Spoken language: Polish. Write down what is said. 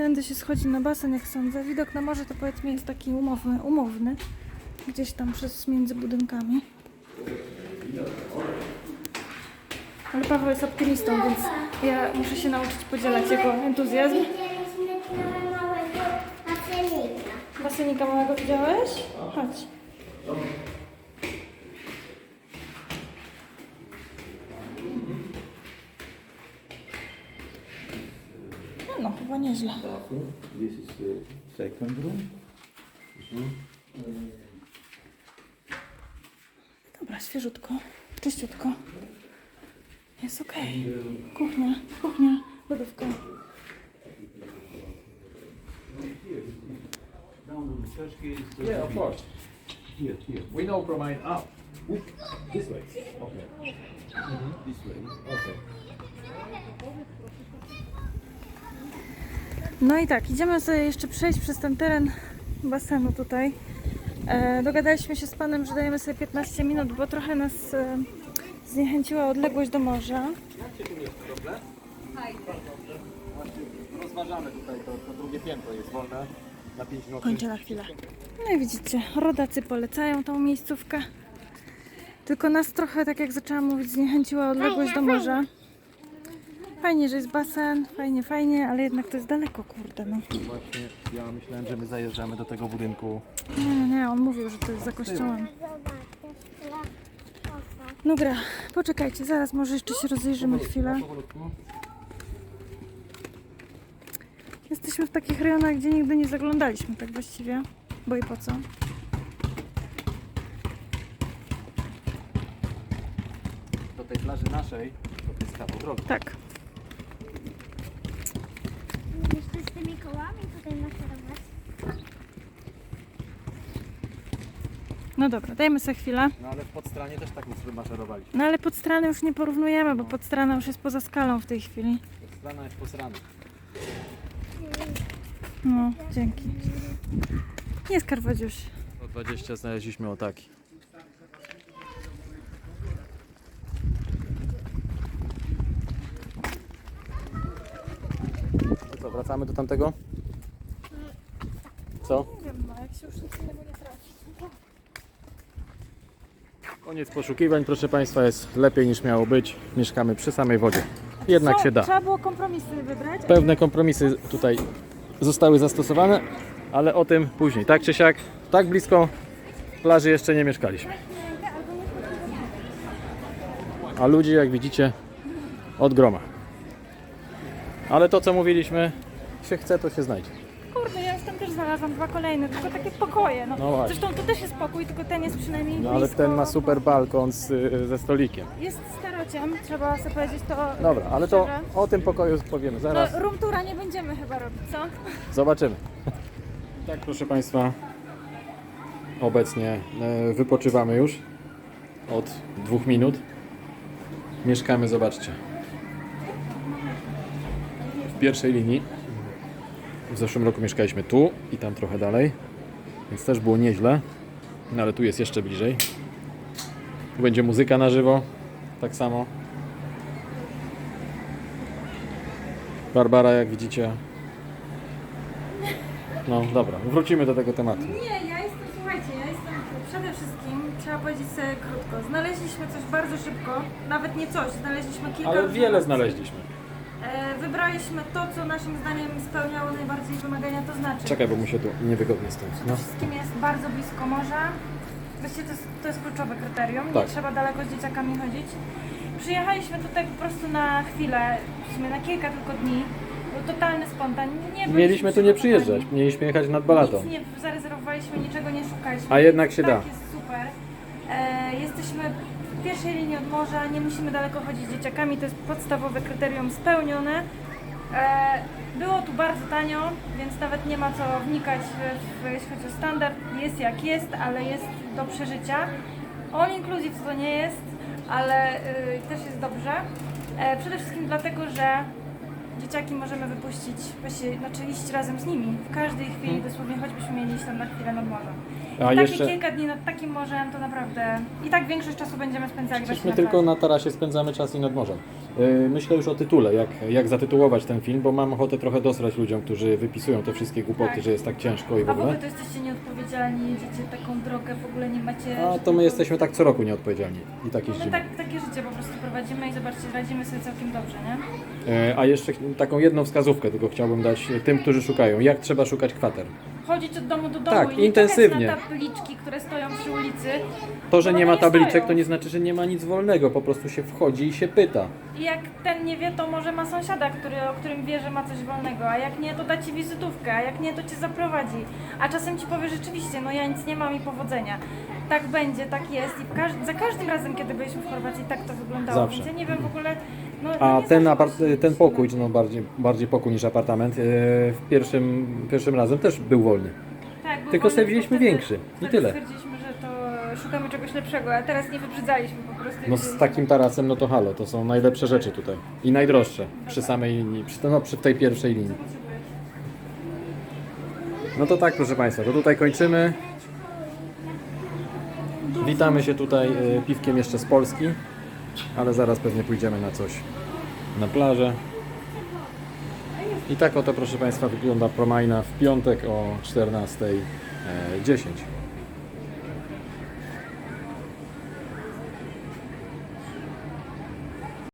Tędy się schodzi na basen, jak sądzę. Widok na morze to powiedzmy jest taki umowny, umowny. Gdzieś tam przez między budynkami. Ale Paweł jest optymistą, więc ja muszę się nauczyć podzielać jego entuzjazm. Basenika małego widziałeś? Chodź. No, chyba nieźle. This is the second room. Dobra, świeżutko, czyściutko. Jest okej. Kuchnia, kuchnia, lodówka. Yeah, of course. Here, here. We know provide up. This way. Okay. This way. Okay. No i tak, idziemy sobie jeszcze przejść przez ten teren basenu tutaj. E, dogadaliśmy się z panem, że dajemy sobie 15 minut, bo trochę nas e, zniechęciła odległość do morza. Rozważamy tutaj, to, to drugie piętro jest wolne na 5 nocy. Kończę na chwilę. No i widzicie, rodacy polecają tą miejscówkę. Tylko nas trochę, tak jak zaczęłam mówić, zniechęciła odległość do morza. Fajnie, że jest basen, fajnie, fajnie, ale jednak to jest daleko, kurde no. Właśnie ja myślałem, że my zajeżdżamy do tego budynku. Nie, nie, nie, on mówił, że to jest za kościołem. Dobra, poczekajcie, zaraz może jeszcze się rozejrzymy chwilę. Jesteśmy w takich rejonach, gdzie nigdy nie zaglądaliśmy tak właściwie. Bo i po co? Do tej plaży naszej to jest kawał drogi. Tak. No dobra, dajmy sobie chwilę. No ale w podstranie też tak maszerowaliśmy. No ale pod stranę już nie porównujemy, bo pod strana już jest poza skalą w tej chwili. Podstrana jest posrana. No, dzięki. Jest Karwadziusz. O 20 znaleźliśmy o taki. To co, wracamy do tamtego? Co? Nie wiem, no, jak się już nic innego nie Koniec poszukiwań, proszę Państwa, jest lepiej niż miało być. Mieszkamy przy samej wodzie. Jednak Co? się da. Trzeba było kompromisy wybrać. Pewne kompromisy tutaj zostały zastosowane, ale o tym później. Tak czy siak, tak blisko plaży jeszcze nie mieszkaliśmy. A ludzi, jak widzicie, od groma. Ale to, co mówiliśmy, się chce, to się znajdzie. Kurde, ja już tam też znalazłam dwa kolejne, tylko takie pokoje. No. No właśnie. Zresztą to też jest pokój, tylko ten jest przynajmniej No ale blisko. ten ma super balkon z, y, ze stolikiem. Jest starociem, trzeba sobie powiedzieć to Dobra, ale to szczerze. o tym pokoju powiemy zaraz. Room toura nie będziemy chyba robić, co? Zobaczymy. Tak, proszę Państwa, obecnie e, wypoczywamy już od dwóch minut. Mieszkamy, zobaczcie, w pierwszej linii. W zeszłym roku mieszkaliśmy tu i tam trochę dalej, więc też było nieźle, no ale tu jest jeszcze bliżej. Tu będzie muzyka na żywo, tak samo. Barbara, jak widzicie, no dobra, wrócimy do tego tematu. Nie, ja jestem, słuchajcie, ja jestem przede wszystkim, trzeba powiedzieć sobie krótko, znaleźliśmy coś bardzo szybko, nawet nie coś, znaleźliśmy kilka Ale wiele znaleźliśmy. E, wybraliśmy to, co naszym zdaniem spełniało najbardziej wymagania, to znaczy Czekaj, bo mu się tu niewygodnie stąd. przede No. wszystkim jest bardzo blisko morza, właściwie to jest, to jest kluczowe kryterium, Tak. nie trzeba daleko z dzieciakami chodzić. Przyjechaliśmy tutaj po prostu na chwilę, w sumie na kilka tylko dni, był totalny spontan, nie byliśmy Mieliśmy tu nie przygotowani. przyjeżdżać, mieliśmy jechać nad Balatą. Nic nie zarezerwowaliśmy, niczego nie szukaliśmy. A jednak się tak da. jest super. E, jesteśmy w pierwszej linii od morza, nie musimy daleko chodzić z dzieciakami, to jest podstawowe kryterium spełnione. E, było tu bardzo tanio, więc nawet nie ma co wnikać w, jeśli chodzi o standard. Jest jak jest, ale jest do przeżycia. All inclusive to nie jest, ale y, też jest dobrze. E, przede wszystkim dlatego, że dzieciaki możemy wypuścić, właściwie, znaczy iść razem z nimi. W każdej chwili, dosłownie choćbyśmy mieli iść tam na chwilę nad morze. A Takie jeszcze kilka dni nad takim morzem to naprawdę i tak większość czasu będziemy spędzali Przecież właśnie my na tylko plaży. na tarasie spędzamy czas i nad morzem. Yy, Myślę już o tytule, jak, jak zatytułować ten film, bo mam ochotę trochę dosrać ludziom, którzy wypisują te wszystkie głupoty, Tak. że jest tak ciężko i w A w ogóle ogóle. to jesteście nieodpowiedzialni, jedziecie taką drogę, w ogóle nie macie... A to my jesteśmy tak co roku nieodpowiedzialni i tak No jeździmy. tak, takie życie po prostu prowadzimy i zobaczcie, radzimy sobie całkiem dobrze, nie? E, A jeszcze taką jedną wskazówkę tylko chciałbym dać tym, którzy szukają. Jak trzeba szukać kwater? Chodzić od domu do domu Tak, i nie intensywnie. czekać na tabliczki, które stoją przy ulicy. To, że Bo nie one ma tabliczek, stoją. to nie znaczy, że nie ma nic wolnego. Po prostu się wchodzi i się pyta. I jak ten nie wie, to może ma sąsiada, który, o którym wie, że ma coś wolnego, a jak nie, to da ci wizytówkę, a jak nie, to cię zaprowadzi. A czasem ci powie rzeczywiście, no ja nic nie mam i powodzenia. Tak będzie, tak jest i za każdym razem, kiedy byliśmy w Chorwacji, tak to wyglądało. Zawsze. Więc ja nie wiem w ogóle... No, A no nie ten, apart- ten pokój, no. bardziej, bardziej pokój niż apartament, e, w pierwszym, pierwszym razem też był wolny. Tak, Tylko wolny, sobie wzięliśmy wtedy- większy. I wtedy tyle. Stwierdziliśmy, że to szukamy czegoś lepszego, a teraz nie wybrzydzaliśmy po prostu. No z takim tarasem, no to halo, to są najlepsze rzeczy tutaj. I najdroższe przy samej linii, przy, no, przy tej pierwszej linii. No to tak, proszę Państwa, to tutaj kończymy. Witamy się tutaj e, piwkiem jeszcze z Polski, ale zaraz pewnie pójdziemy na coś na plażę. I tak oto, proszę Państwa, wygląda Promajna w piątek o 14.10.